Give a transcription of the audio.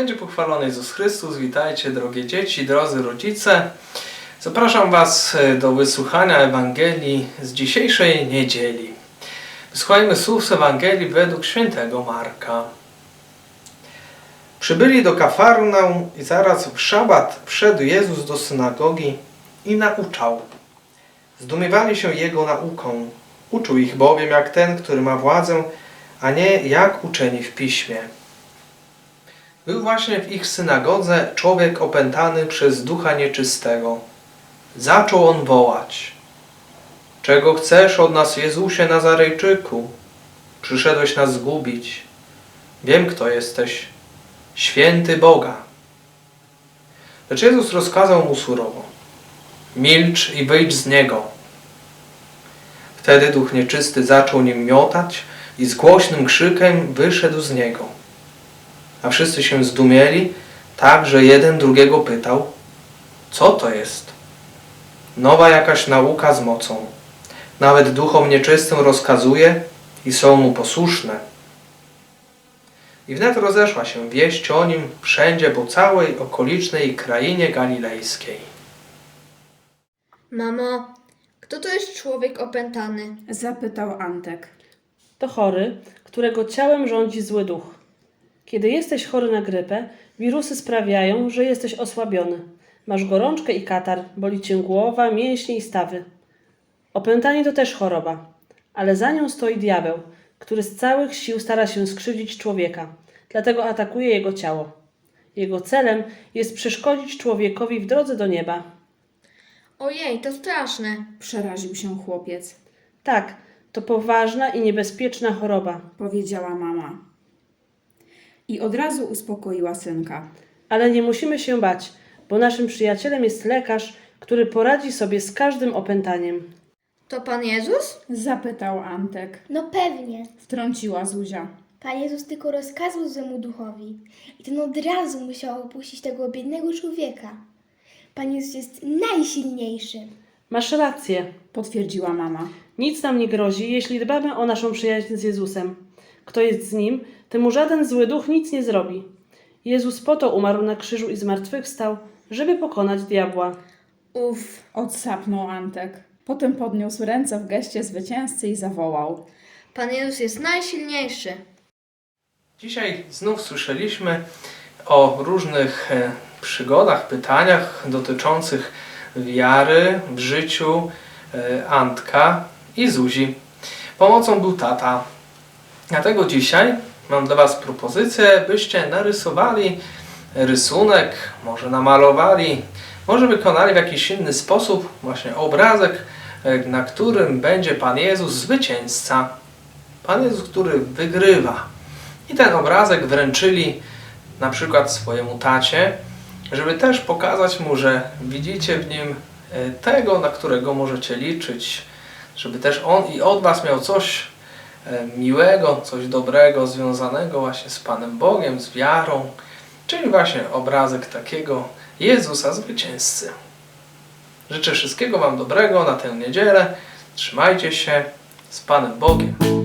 będzie pochwalony Jezus Chrystus. Witajcie, drogie dzieci, drodzy rodzice. Zapraszam Was e, do wysłuchania Ewangelii z dzisiejszej niedzieli. Wysłuchajmy słów z Ewangelii według świętego Marka. Przybyli do Kafarnaum i zaraz w szabat wszedł Jezus do synagogi i nauczał. Zdumiewali się Jego nauką. Uczył ich bowiem jak ten, który ma władzę, a nie jak uczeni w piśmie. Był właśnie w ich synagodze człowiek opętany przez ducha nieczystego. Zaczął on wołać: Czego chcesz od nas, Jezusie Nazarejczyku? Przyszedłeś nas zgubić. Wiem, kto jesteś, święty Boga. Lecz Jezus rozkazał mu surowo: Milcz i wyjdź z niego. Wtedy duch nieczysty zaczął nim miotać i z głośnym krzykiem wyszedł z niego. A wszyscy się zdumieli, tak że jeden drugiego pytał: Co to jest? Nowa jakaś nauka z mocą. Nawet duchom nieczystym rozkazuje i są mu posłuszne. I wnet rozeszła się wieść o nim wszędzie po całej okolicznej krainie galilejskiej. Mamo, kto to jest człowiek opętany? Zapytał Antek. To chory, którego ciałem rządzi zły duch. Kiedy jesteś chory na grypę, wirusy sprawiają, że jesteś osłabiony. Masz gorączkę i katar, boli cię głowa, mięśnie i stawy. Opętanie to też choroba, ale za nią stoi diabeł, który z całych sił stara się skrzywdzić człowieka, dlatego atakuje jego ciało. Jego celem jest przeszkodzić człowiekowi w drodze do nieba. Ojej, to straszne. Przeraził się chłopiec. Tak, to poważna i niebezpieczna choroba. Powiedziała mama. I od razu uspokoiła synka. Ale nie musimy się bać, bo naszym przyjacielem jest lekarz, który poradzi sobie z każdym opętaniem. To Pan Jezus? Zapytał Antek. No pewnie. Wtrąciła Zuzia. Pan Jezus tylko rozkazał złemu duchowi i ten od razu musiał opuścić tego biednego człowieka. Pan Jezus jest najsilniejszy. Masz rację. Potwierdziła mama. Nic nam nie grozi, jeśli dbamy o naszą przyjaźń z Jezusem. Kto jest z nim, temu żaden zły duch nic nie zrobi. Jezus po to umarł na krzyżu i zmartwychwstał, żeby pokonać diabła. Uf, Odsapnął Antek. Potem podniósł ręce w geście zwycięzcy i zawołał. Pan Jezus jest najsilniejszy. Dzisiaj znów słyszeliśmy o różnych e, przygodach, pytaniach dotyczących wiary w życiu e, Antka i Zuzi. Pomocą był tata. Dlatego dzisiaj mam dla Was propozycję, byście narysowali rysunek, może namalowali, może wykonali w jakiś inny sposób właśnie obrazek, e, na którym będzie Pan Jezus zwycięzca. Pan Jezus, który wygrywa. I ten obrazek wręczyli na przykład swojemu tacie, żeby też pokazać mu, że widzicie w nim e, tego, na którego możecie liczyć. Żeby też on i od Was miał coś miłego, coś dobrego, związanego właśnie z Panem Bogiem, z wiarą, czyli właśnie obrazek takiego Jezusa zwycięzcy. Życzę wszystkiego Wam dobrego na tę niedzielę. Trzymajcie się z Panem Bogiem.